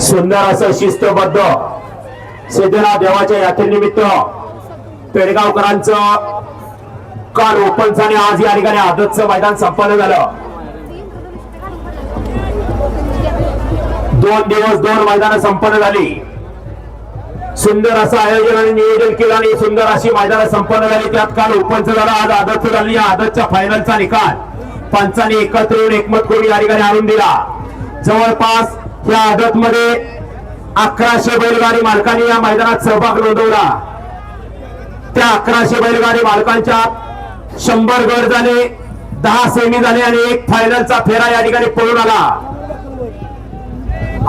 सुंदर असं शिस्तबद्ध सिद्धनाथ देवाच्या यात्रेनिमित्त पेडगावकरांचं काल ओपन झाले आज या ठिकाणी आदतचं मैदान संपन्न झालं. दोन दिवस दोन मैदान संपन्न झाली. सुंदर असं आयोजन आणि नियोजन केलं आणि सुंदर अशी मैदान संपन्न झाली. त्यात काल ओपनचं झालं आज आदतचं झालं. या आदतच्या फायनलचा निकाल. पंचाने एकत्र येऊन एकमत करून या ठिकाणी आणून दिला. जवळपास या आदत मध्ये अकराशे बैलगाडी मालकांनी या मैदानात सहभाग नोंदवला. त्या अकराशे बैलगाडी मालकांच्या शंभर गड झाले दहा सेमी झाले आणि एक फायनलचा फेरा या ठिकाणी पळून आला.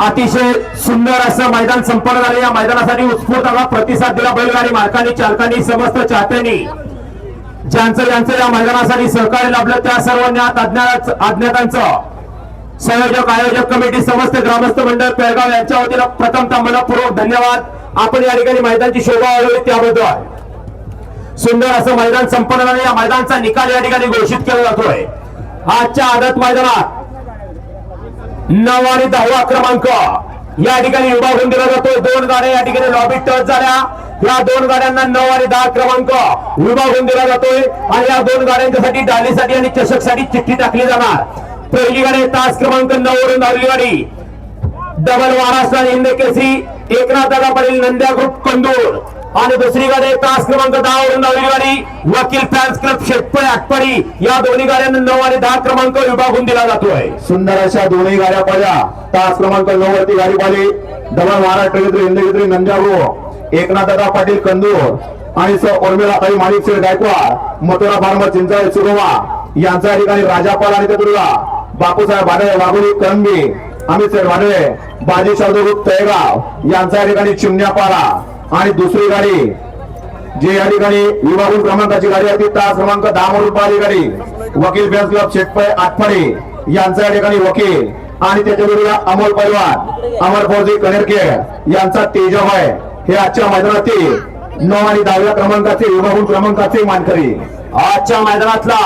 अतिशय सुंदर असं मैदान संपन्न झाले. या मैदानासाठी उत्स्फूर्त प्रतिसाद दिला बैलगाडी मालकांनी चालकांनी समस्त चाहत्यांनी. ज्यांचं ज्यांचं या मैदानासाठी सहकार्य लाभलं त्या सर्वांना अज्ञात अज्ञातांचं संयोजक आयोजक कमिटी समस्त ग्रामस्थ मंडळ पेळगाव यांच्या वतीनं प्रथमतः मनपूर्वक धन्यवाद. आपण या ठिकाणी मैदानची शोभा वाढवली त्याबद्दल सुंदर असं मैदान संपन्न झालं या मैदानचा निकाल या ठिकाणी घोषित केला जातोय. आजच्या आदत मैदानात नऊ आणि दहावा क्रमांक या ठिकाणी विभागून दिला जातोय. दोन गाड्या या ठिकाणी लॉबी टच झाल्या. या दोन गाड्यांना नऊ आणि दहा क्रमांक विभागून दिला जातोय. आणि या दोन गाड्यांच्यासाठी डालीसाठी आणि चषकसाठी चिठ्ठी टाकली जाणार. पहिली गाडी तास क्रमांक नऊ वरून धावली गाडी. डबल महाराष्ट्र आणि हिंद केसरी एकनाथ दादा पाटील नंद्या ग्रुप कंदूर आणि दुसरी गाडी तास क्रमांक दहा वरून धावली गाडी वकील फॅन्स क्लब शेटपळे आटपडी या दोन्ही गाड्यांना नऊ आणि दहा क्रमांक विभागून दिला जातोय. सुंदर अशा दोन्ही गाड्या पडल्या तास क्रमांक नऊ वरती गाडी पाहिली. डबल महाराष्ट्र घेतली हिंदगिरी नंजागो एकनाथ दादा पाटील कंदूर आणि स उर्मिला ताई माणिक शेठ गायकवाड मथुरा फार्मर चिंचाळे सुरोवा यांच्या ठिकाणी राजापाल आणि चतुर्गा बापूसाहेब भाडे वाघोली कणबी अमित शेठ भाडे बाजी शब्दरूप तळेगाव यांच्या ठिकाणी चिमण्यापारा आणि दुसरी गाडी जी या ठिकाणी विभागून क्रमांकाची गाडी आहे ती तास क्रमांक दहा म्हणून गाडी. वकील बेन्स क्लब शेटपय आठपडे यांचा या ठिकाणी वकील. आणि त्याच्या विरुद्ध अमोल परिवार अमर फौजी कनेरके यांचा तेजभय हे आजच्या मैदानातील नऊ आणि दहाव्या क्रमांकाचे विभागून क्रमांकाचे मानकरी. आजच्या मैदानातला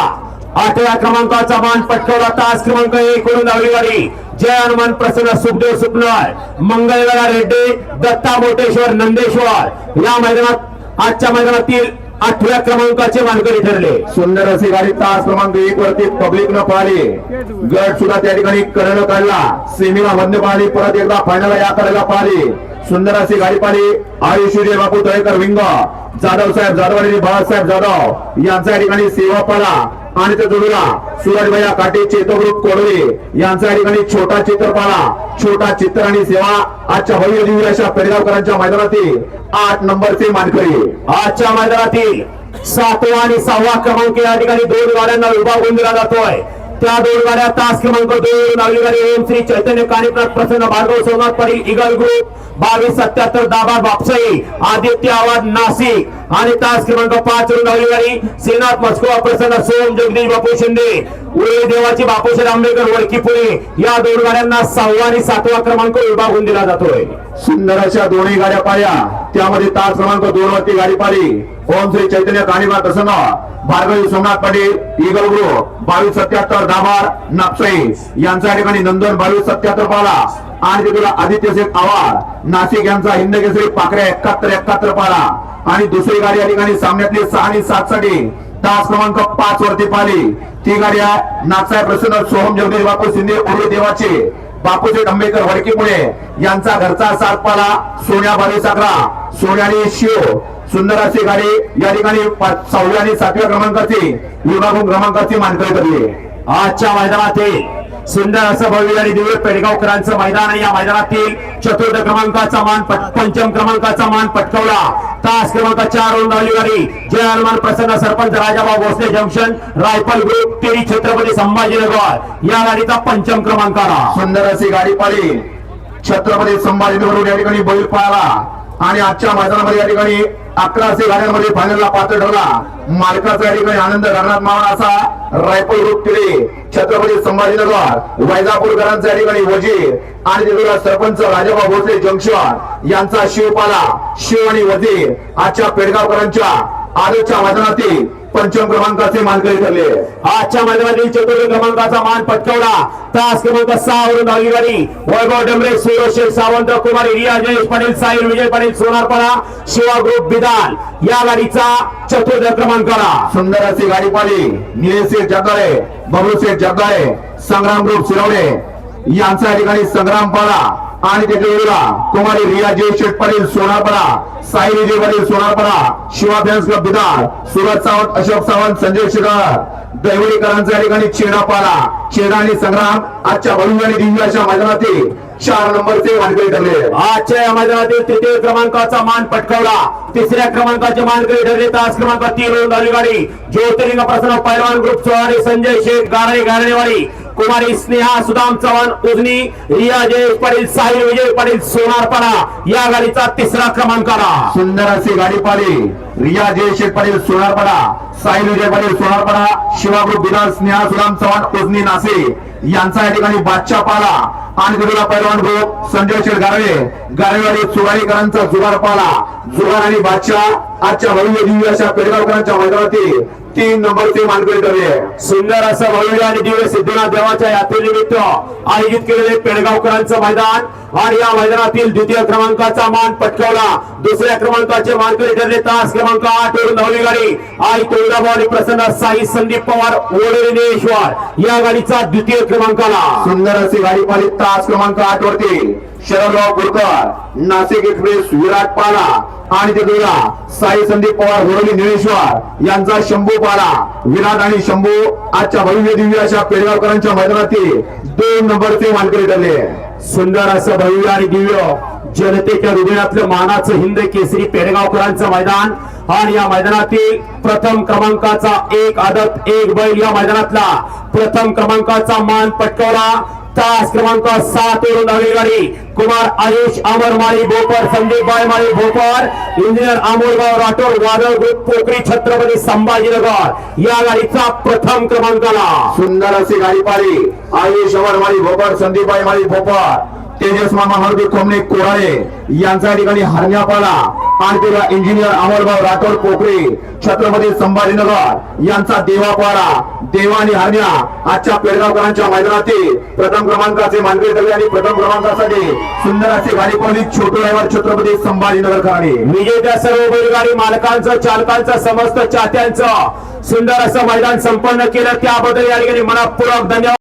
आठव्या क्रमांकाचा मान पटकवला तास क्रमांक एक वरून गाडी जय हनुमान प्रसन्न सुखदेव सुपनाळ मंगळवेळा रेड्डी दत्ता मोटेश्वर नंदेश्वर. या मैदानात आजच्या मैदानातील आठव्या क्रमांकाचे मानकरी ठरले. सुंदर असे गाडी तास क्रमांक एक वरती पब्लिक न पाहिली. गट सुद्धा त्या ठिकाणी कर्ण काढला. सेमीला मध्य पाहिली परत एकदा फायनल या करायला पाहिली. सुंदर अशी गाडी पाहिली. आयुष्य बापू तळेकर विंग. जाधव साहेब जाधव आणि बाळासाहेब जाधव यांच्या ठिकाणी सेवा पाला. आणि त्या जोडीला सूरजभैया काटे चेतवृत कोडवे यांच्या ठिकाणी छोटा चित्रपाला छोटा चित्र आणि सेवा आजच्या भव्य दिव्य अशा पेडगावकरांच्या मैदानातील आठ नंबरचे मानकरी. आजच्या मैदानातील सातवा आणि सहावा क्रमांक या ठिकाणी दोन गाड्यांना विभागून दिला जातोय. त्या दोन गाड्या तास क्रमांक दोन नावली गाडी ओम श्री चैतन्य कार्यक्रम प्रसन्न भार्गव सोमनाथ पाटील इगल ग्रुप बावीस सत्याहत्तर दाबा बापसाई आदित्य आवाज नाशिक. आणि तास क्रमांक पाच वरून नावली गाडी श्रीनाथ मस्कोवा प्रसन्न सोम जगदीश बापू शिंदे. उरे देवाची बापूशेठ आंबेडकर वडकी पुणे. या दोन गाड्यांना सहावा आणि सातवा क्रमांक विभागून दिला जातोय. सुंदर अशा दोन्ही गाड्या पाहिल्या त्यामध्ये तास क्रमांक दोन वरती गाडी पाहिली ओम श्री चैतन्य कानिबा प्रसन्न भार्गवी सोमनाथ पाटील इगल ग्रुप बावीस सत्याहत्तर दाभार नापसाई. यांच्या ठिकाणी नंदन बावीस सत्याहत्तर पाला. आणि तिथून आदित्य शेख आवार. नाशिक यांचा हिंद केसरी पाकऱ्या एकाहत्तर एकाहत्तर पाला. आणि दुसरी गाडी या ठिकाणी सामन्यातली सहा आणि सात साठी. तास क्रमांक पाच वरती पाली ती गाडी आहे नाथसाहेब प्रसन्न सोहम जगदीश बापू शिंदे उर्वे देवाचे. बापूजी डंबेकर वडकीपुळे यांचा घरचा सात पाला सोन्या बावीस अकरा सोन्याने शिव. सुंदर अशी गाडी या ठिकाणी सहाव्या आणि सातव्या क्रमांकाची विभागून क्रमांकाची मानकरी ठरली आजच्या मैदानातील सुंदर असं भव्य आणि दिव्य पेडगावकरांचं मैदान आहे. या मैदानातील चतुर्थ क्रमांकाचा मान पंचम क्रमांकाचा मान पटकवला. तास क्रमांक चार वरून धावली गाडी. जय हनुमान प्रसन्न sarpanch Rajabhau Bhosle junction rifle group तेरी छत्रपती संभाजीनगर. या गाडीचा पंचम क्रमांक आला सुंदर अशी गाडी पाळी. छत्रपती संभाजीनगरहून या ठिकाणी बैल पाळाला. आणि आजच्या मैदानामध्ये या ठिकाणी अकराशे गाड्यांमध्ये फायनलला पात्र ठरला. मालकाचा या ठिकाणी आनंद करण्यात मावळा असा रायपूर रूप केले छत्रपती संभाजीनगर वैजापूरकरांचा या ठिकाणी वजीर आणि तिथला सरपंच राजाभाऊ भोसले जंक्शन यांचा शिवपाला शिव आणि वजीर आजच्या पेडगावकरांच्या आजच्या मैदानातील पंचम क्रमांकाचे मानकरी ठरले. आजच्या मैदानातील चतुर्थ क्रमांकाचा मान पटकवला. तास क्रमांक सहा वरून धावली वैभव डमरे सूर्यशेख सावंत कुमारी रिया जयेश पाटील साहिल विजय पाटील सोनारपाडा शिवा ग्रुप बिदाल. या गाडीचा चतुर्थ क्रमांकाला सुंदर अशी गाडी पाली निलेशेठ जगदाळे बबलूशेठ जगदाळे संग्राम ग्रुप शिरवणे यांचा ठिकाणी संग्राम पाडा. आणि त्याच्या वेळेला तुम्हाला रिया जय शेठ पाटील सोनारपडा साई विजय पाटील सोनारपडा शिवा फॅन्स क्लब बिदार सुरज सावंत अशोक सावंत संजय शिखर दैवडीकरांचा ठिकाणी चेडा पाला चेडा आणि संग्राम आजच्या भरून आणि दिव्य अशा मैदानातील चार नंबरचे मानकरी ठरले आजच्या या मैदानातील तृतीय क्रमांकाचा मान पटकावला. तिसऱ्या क्रमांकाचे मानकरी ठरले तास क्रमांक तीन गाडी. ज्योतिर्लिंग प्रसन्न पैलवान ग्रुप चौहारी संजय शेठ गारे गारणेवाडी कुमारी स्नेहा सुदाम चव्हाण उजनी रिया जयेश पाटील साहिल विजय पाटील सोनारपाडा या गाडीचा तिसरा क्रमांक आला. सुंदर अशी गाडी पाडी रिया जयेश पाटील सोनारपाडा साहिल विजय पाटील सोनारपाडा शिवागृह बिदाल स्नेहा सुदाम चव्हाण उजनी नासे यांचा या ठिकाणी बादशाह पाला आणि तिथला पैलवान ग्रुप संजय शेठ गारवे. गारवेवाडी चुराईकरांचा जुगार पाला जुगार आणि बादशाह आजच्या भव्य दिव्य अशा पेडगावकरांच्या मैदानातील तीन नंबरचे मानकरी आहे. सुंदर असं भव्य आणि दिव्य सिद्धनाथ देवाच्या यात्रेनिमित्त आयोजित केलेले पेडगावकरांचं मैदान. आणि या मैदानातील द्वितीय क्रमांकाचा मान पटकावला. दुसऱ्या क्रमांकाचे मानकरी ठरले तास क्रमांक आठ वरून धावली गाडी. आई तुळजाभाऊ आणि प्रसन्न साई संदीप पवार ओडरेश्वर या गाडीचा द्वितीय क्रमांकाला. सुंदर अशी गाडी पाहिली. तास क्रमांक आठ वरती शरदराव बोरकर नाशिक एक्सप्रेस विराट पाला आणि तिथला साई संदीप पवार होरली निळेश्वर यांचा शंभू पाला. विराट आणि शंभू आजच्या भव्य दिव्य अशा पेडगावकरांच्या मैदानातील दोन नंबरचे मानकरी ठरले सुंदर असं भव्य आणि दिव्य जनतेच्या हृदयातलं मानाचं हिंद केसरी पेडगावकरांचं मैदान. आणि या मैदानातील प्रथम क्रमांकाचा एक आदत एक बैल या मैदानातला प्रथम क्रमांकाचा मान पटकवला. तास क्रमांक सात वरून धावली गाडी. कुमार आयुष अमर माळी भोपर संदीप बाय माळी भोपर. इंजिनियर अमोलगाव राठोड वादळ ग्रुप पोकरी छत्रपती संभाजीनगर. या गाडीचा प्रथम क्रमांकाला. सुंदर अशी गाडी पाळी. आयुष अमर माळी भोपर संदीप बाय माळी भोपर. तेजस मामा हळदी कोमणे कोराळे यांचा ठिकाणी हरण्या पाला. आणि तिला इंजिनियर अमरभाऊ राठोड पोखरे छत्रपती संभाजीनगर यांचा देवापाडा देवा आणि हरण्या आजच्या पेडगावकरांच्या मैदानातील प्रथम क्रमांकाचे मानकरी ठरले आणि प्रथम क्रमांकासाठी सुंदर असे गाडी पाहिली छोटू ड्रायव्हर छत्रपती संभाजीनगरकरांनी विजेत्या सर्व बैलगाडी मालकांचं चालकांचं समस्त चाहत्यांचं सुंदर असं मैदान संपन्न केलं. त्याबद्दल या ठिकाणी मनापूर्वक धन्यवाद.